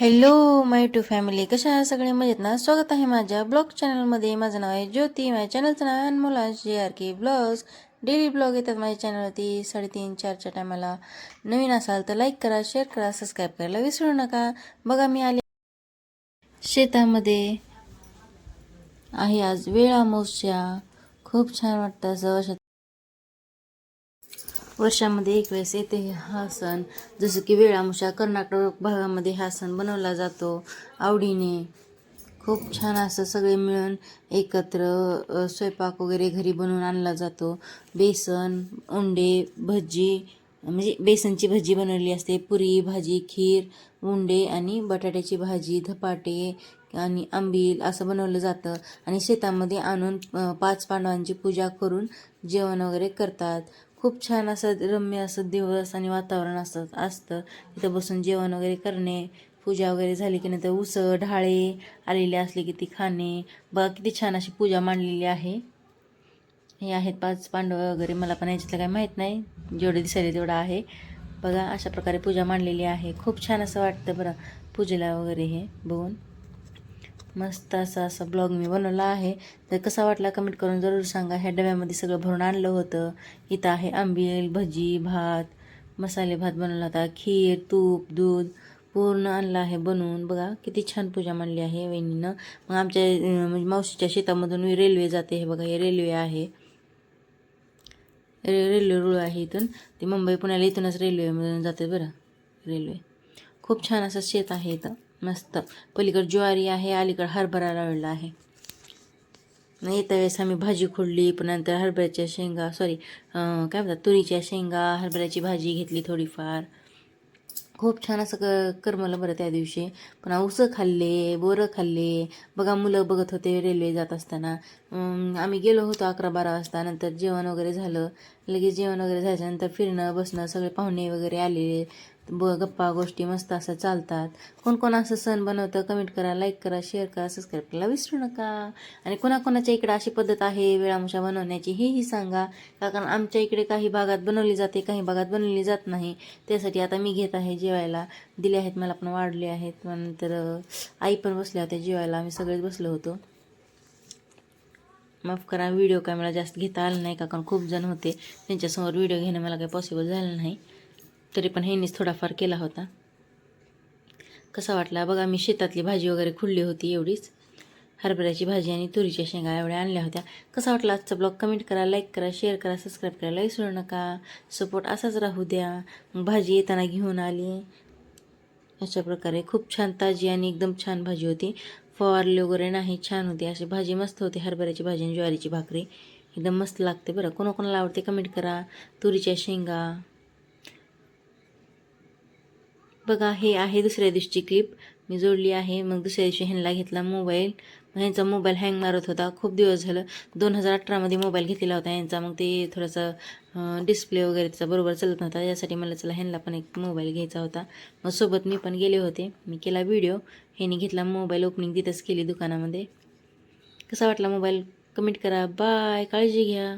Hello my to family कशा आहात सगळे? मजेत ना? स्वागत आहे माझ्या ब्लॉग चॅनलमध्ये माझं नाव आहे ज्योती. माझ्या चॅनलचं नाव आहे Anmola. J R K blogs daily blog येतात माझ्या चॅनलवरती साडेतीन चारच्या टायमाला नवीन असाल तर लाईक करा शेअर करा सबस्क्राईब करायला विसरू नका. बघा मी आले शेतामध्ये. आहे आज वेळा मोस्या खूप छान वाटतं. असं वर्षात वर्षामध्ये एक वेळेस येते हा सण. जसं की वेळामुशा कर्नाटक भागामध्ये हा सण बनवला जातो. आवडीने. खूप छान असं सगळे मिळून एकत्र स्वयंपाक वगैरे घरी बनवून आणला जातो. बेसन उंडे भजी म्हणजे बेसनची भजी बनवली असते. पुरी भाजी खीर उंडे आणि बटाट्याची भाजी धपाटे आणि आंबील असं बनवलं जातं. आणि शेतामध्ये आणून पाच पांडवांची पूजा करून जेवण वगैरे करतात. खूप छान असं रम्य असं दिवस आणि वातावरण असतं असतं. तिथं बसून जेवण वगैरे करणे पूजा वगैरे झाली की नंतर उसळ ढाळे आलेले असले की ती खाणे. बघा किती छान अशी पूजा मांडलेली आहे. हे आहेत पाच पांडव वगैरे. मला पण याच्यातलं काही माहीत नाही. जेवढे दिसायले तेवढं आहे. बघा अशा प्रकारे पूजा मांडलेली आहे. खूप छान असं वाटतं बरं पूजेला वगैरे हे बघून. मस्त असा असा ब्लॉग मी बनवला आहे. तर कसा वाटला कमेंट करून जरूर सांगा. ह्या डब्यामध्ये सगळं भरून आणलं होतं. इथं आहे आंबील भजी भात मसाले भात बनवला होता. खीर तूप दूध पूर्ण आणलं आहे बनवून. बघा किती छान पूजा मांडली आहे वहिनीनं. मग आमच्या म्हणजे मावशीच्या शेतामधून रेल्वे जाते हे बघा हे रेल्वे आहे. रे रेल्वे रुळ आहे इथून. ते मुंबई पुण्याला इथूनच रेल्वेमधून जाते बरं रेल्वे खूप छान असं शेत आहे इथं. मस्त. पलीकड ज्वारी आहे अलीकडं हरभरा लावलेला आहे. नाही येत्या वेळेस आम्ही भाजी खोडली पण नंतर हरभऱ्याच्या शेंगा सॉरी काय म्हणतात तुरीच्या शेंगा हरभऱ्याची भाजी घेतली थोडीफार. खूप छान असं क करमलं बरं त्या दिवशी. पण उसं खाल्ले बोरं खाल्ले. बघा मुलं बघत होते रेल्वे जात असताना. आम्ही गेलो होतो अकरा बारा वाजता नंतर जेवण वगैरे झालं. लगेच जेवण वगैरे झाल्यानंतर फिरणं बसणं सगळे पाहुणे वगैरे आलेले. ब गप्पा गोष्टी मस्त असं चालतात. कोण कोण असं सण बनवतं कमेंट करा लाईक करा शेअर करा सबस्क्राईब करायला विसरू नका. आणि कोणाकोणाच्या इकडे अशी पद्धत आहे वेळामुशा बनवण्याची हेही सांगा. का कारण आमच्या इकडे काही भागात बनवली जाते काही भागात बनवली जात नाही. त्यासाठी आता मी घेत आहे जेवायला. दिले आहेत मला पण वाढले आहेत. नंतर आई पण बसल्या होत्या जेवायला. आम्ही सगळेच बसलो होतो. माफ करा व्हिडिओ काय मला जास्त घेता आला नाही का? कारण खूप जण होते. त्यांच्यासमोर व्हिडिओ घेणं मला काही पॉसिबल झालं नाही. तरी पण ह्यांनीच थोडाफार केला होता. कसा वाटला? बघा मी शेतातली भाजी वगैरे खुडली होती एवढीच. हरभऱ्याची भाजी आणि तुरीच्या शेंगा एवढ्या आणल्या होत्या. कसा वाटला आजचा ब्लॉग? कमेंट करा लाईक करा शेअर करा सबस्क्राईब करायला विसरू नका. सपोर्ट असाच राहू द्या. मग भाजी येताना घेऊन आली. अशा प्रकारे खूप छान ताजी आणि एकदम छान भाजी होती. फवारली वगैरे नाही छान होती. अशी भाजी मस्त होती. हरभऱ्याची भाजी आणि ज्वारीची भाकरी. एकदम मस्त लागते बरं. कोणाकोणाला आवडते कमेंट करा. तुरीच्या शेंगा. बघा हे आहे दुसऱ्या दिवशीची क्लिप मी जोडली आहे. मग दुसऱ्या दिवशी ह्यांना घेतला मोबाईल ह्यांचा मोबाईल हँग मारत होता. खूप दिवस झालं. दोन हजार अठरामध्ये मोबाईल घेतलेला होता ह्यांचा. मग ते थोडासा डिस्प्ले वगैरे त्याचा बरोबर चालत नव्हता. यासाठी मला चला ह्यांना पण एक मोबाईल घ्यायचा होता. मग सोबत मी पण गेले होते. मी केला व्हिडिओ ह्यांनी घेतला मोबाईल ओपनिंग तिथंच केली दुकानामध्ये. कसा वाटला मोबाईल कमेंट करा. बाय काळजी घ्या.